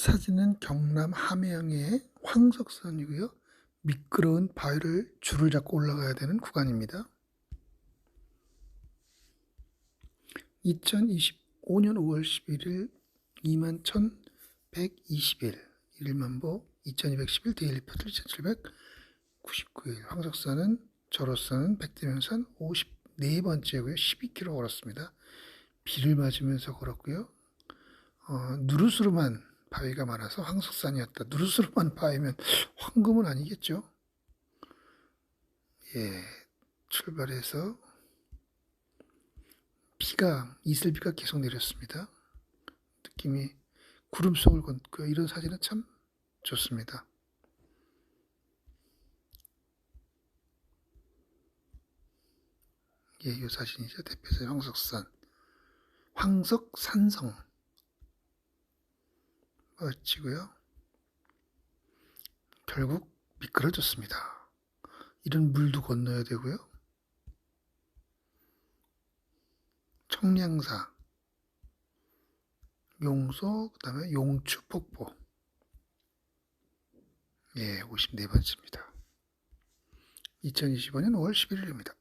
사진은 경남 함양의 황석산이고요. 미끄러운 바위를 줄을 잡고 올라가야 되는 구간입니다. 2025년 5월 11일 21,121 일만보 2211 데일리포트 2799일 황석산은 저로서는 백대명산 54번째고요. 12km 걸었습니다. 비를 맞으면서 걸었고요. 어, 누르스름한 바위가 많아서 황석산이었다. 누르스름한 바위면 황금은 아니겠죠? 예, 출발해서 비가 이슬비가 계속 내렸습니다. 느낌이 구름 속을 걷고 이런 사진은 참 좋습니다. 예, 이 사진이죠. 대표적 황석산. 황석산성. 멋지고요. 결국 미끄러졌습니다. 이런 물도 건너야 되고요. 청량사, 용소, 그 다음에 용추폭포. 예, 54번째입니다. 2025년 5월 11일입니다.